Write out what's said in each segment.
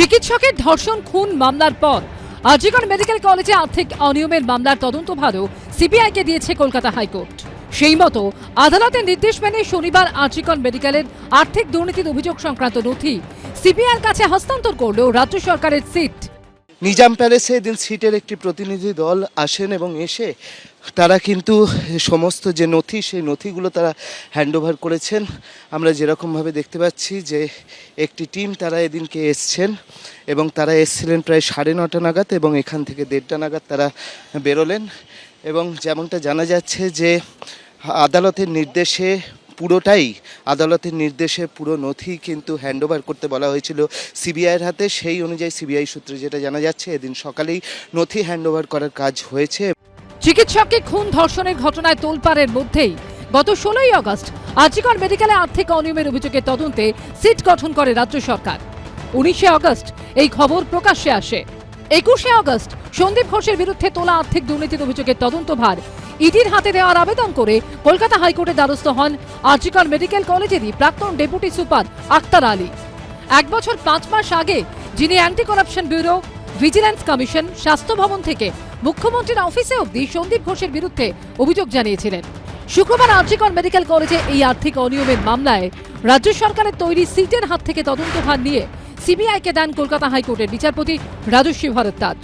চিকিৎসকের ধর্ষণ খুন মামলার পর আজিগড় মেডিকেল কলেজে আর্থিক অনিয়মের মামলার তদন্তভারও সিবিআইকে দিয়েছে কলকাতা হাইকোর্ট। সেই মতো আদালতের নির্দেশ মেনে শনিবার আজিগড় মেডিকেলের আর্থিক দুর্নীতির অভিযোগ সংক্রান্ত নথি সিবিআইয়ের কাছে হস্তান্তর করল রাজ্য সরকারের সিট নিজাম প্যালেসে এদিন সিটের একটি প্রতিনিধি দল আসেন এবং এসে তারা কিন্তু সমস্ত যে নথি, সেই নথিগুলো তারা হ্যান্ডওভার করেছেন। আমরা যেরকমভাবে দেখতে পাচ্ছি যে একটি টিম তারা এদিনকে এসছেন এবং তারা এসছিলেন প্রায় সাড়ে নটা নাগাদ এবং এখান থেকে দেড়টা নাগাদ তারা বেরোলেন এবং যেমনটা জানা যাচ্ছে যে আদালতের নির্দেশে পুরোটাই আদালতের নির্দেশে পুরো নথি কিন্তু হ্যান্ডওভার করতে বলা হয়েছিল। সিবিআইয়ের হাতে সেই অনুযায়ী সিবিআই সূত্রে যেটা জানা যাচ্ছে, এদিন সকালেই নথি হ্যান্ডওভার করার কাজ হয়েছে। চিকিৎসককে খুন ধর্ষণের ঘটনায় তোলপাড়ের মধ্যেই। গত ষোলোই আগস্ট আজিগড় মেডিকেলে আর্থিক অনিয়মের অভিযোগে তদন্তে সিট গঠন করে রাজ্য সরকার। উনিশে আগস্ট এই খবর প্রকাশ্যে আসে। একুশে আগস্ট, সন্দীপ ঘোষের বিরুদ্ধে তোলা আর্থিক দুর্নীতির অভিযোগের তদন্তভার ইডির হাতে দেওয়ার আবেদন করে কলকাতা হাইকোর্টে দ্বারস্থ হন আজিগড় মেডিকেল কলেজেরই প্রাক্তন ডেপুটি সুপার আক্তার আলী। এক বছর পাঁচ মাস আগে, যিনি anti corruption bureau vigilance commission, Swasthya Bhawan থেকে মুখ্যমন্ত্রীর অফিসে অবধি সন্দীপ ঘোষের বিরুদ্ধে অভিযোগ জানিয়েছিলেন। শুক্রবার আর্জিকর মেডিকেল কলেজে এই আর্থিক অনিয়মের মামলায় রাজ্য সরকারের তৈরি সিটের হাত থেকে তদন্তভার নিয়ে সিবিআইকে দেন কলকাতা হাইকোর্টের বিচারপতি রাজস্বী ভরদ্বাজ।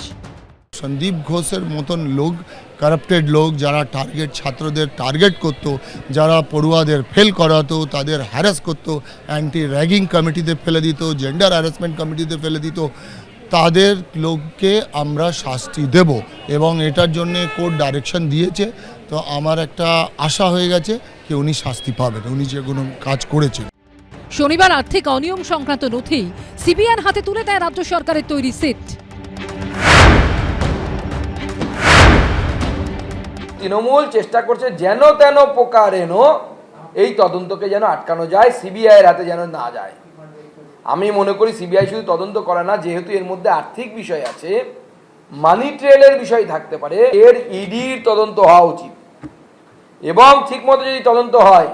সন্দীপ ঘোষের মতন লোক কারাপ্টেড লোক যারা টার্গেট ছাত্রদের টার্গেট করতো যারা পড়ুয়াদের ফেল করাতো তাদের হ্যারাস করতো অ্যান্টি র্যাগিং কমিটিতে ফেলে দিত জেন্ডার হ্যারাসমেন্ট কমিটিতে ফেলে দিত তাদের লোককে আমরা শাস্তি দেব এবং এটার জন্যে কোর্ট ডাইরেকশন দিয়েছে। তো আমার একটা আশা হয়ে গেছে যে উনি শাস্তি পাবেন উনি যে কোনো কাজ করেছেন। শনিবার আর্থিক অনিয়ম সংক্রান্ত নথি সিবিআইয়ের হাতে তুলে দেয় রাজ্য সরকারের তৈরি সিট। তৃণমূল চেষ্টা করছে যেন তেন প্রকারেণ এই তদন্তকে যেন আটকানো যায় সিবিআই এর হাতে যেন না যায়। আমি মনে করি সিবিআই শুধু তদন্ত করে না, যেহেতু এর মধ্যে আর্থিক বিষয় আছে মানি ট্রেলের বিষয় থাকতে পারে, এর ইডির তদন্ত হওয়া উচিত। এবং ঠিকমতো যদি তদন্ত হয়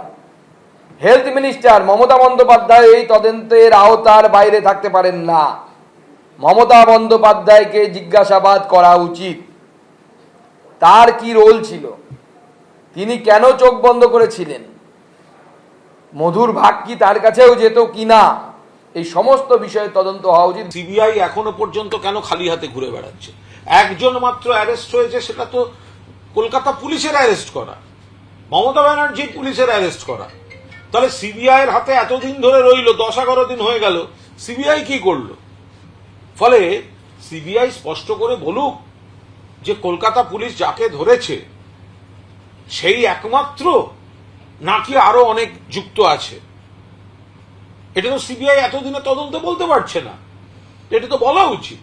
হেলথ মিনিস্টার মমতা বন্দ্যোপাধ্যায় এই তদন্তের আওতার বাইরে থাকতে পারেন না। মমতা বন্দ্যোপাধ্যায়কে জিজ্ঞাসাবাদ করা উচিত। তার কি রোল ছিল? তিনি কেন চোখ বন্ধ করেছিলেন? মধুর ভাগ কি তার কাছেও যেত কিনা এই সমস্ত বিষয়ে তদন্ত হওয়া উচিত। সিবিআই এখনও পর্যন্ত কেন খালি হাতে ঘুরে বেড়াচ্ছে? একজন মাত্র অ্যারেস্ট হয়েছে, সেটা তো কলকাতা পুলিশের অ্যারেস্ট করা। মমতা ব্যানার্জি পুলিশের অ্যারেস্ট করা। তাহলে সিবিআই এর হাতে এতদিন ধরে রইল, দশ এগারো দিন হয়ে গেল, সিবিআই কি করল? ফলে সিবিআই স্পষ্ট করে বলুক যে কলকাতা পুলিশ যাকে ধরেছে, সেই একমাত্র নাকি আরও অনেক যুক্ত আছে? এটা তো সিবিআই এতদিনে তদন্ত বলতে পারছে না। এটা তো বলা উচিত।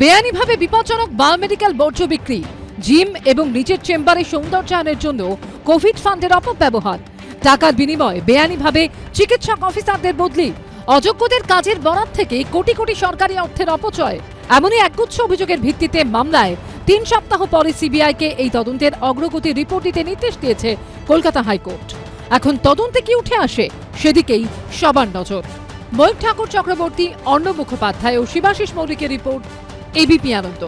বেআইনিভাবে বিপজ্জনক বায়োমেডিক্যাল বর্জ্য বিক্রি, জিম এবং নিজের চেম্বারে সৌন্দর্যায়নের জন্য কোভিড ফান্ডের অপব্যবহার। টাকার বিনিময়ে, বেআইনিভাবে চিকিৎসক অফিসারদের বদলি। অযোগ্যদের কাজের বরাত থেকে কোটি কোটি সরকারি অর্থের অপচয়। এমনই একগুচ্ছ অভিযোগের ভিত্তিতে মামলায় তিন সপ্তাহ পরে সিবিআইকে এই তদন্তের অগ্রগতি রিপোর্ট দিতে নির্দেশ দিয়েছে কলকাতা হাইকোর্ট। এখন তদন্তে কি উঠে আসে সেদিকেই সবার নজর। ময়ূর ঠাকুর চক্রবর্তী, অর্ণব মুখোপাধ্যায় ও শিবাশিস মৌলিকের রিপোর্ট, এবিপি আনন্দ।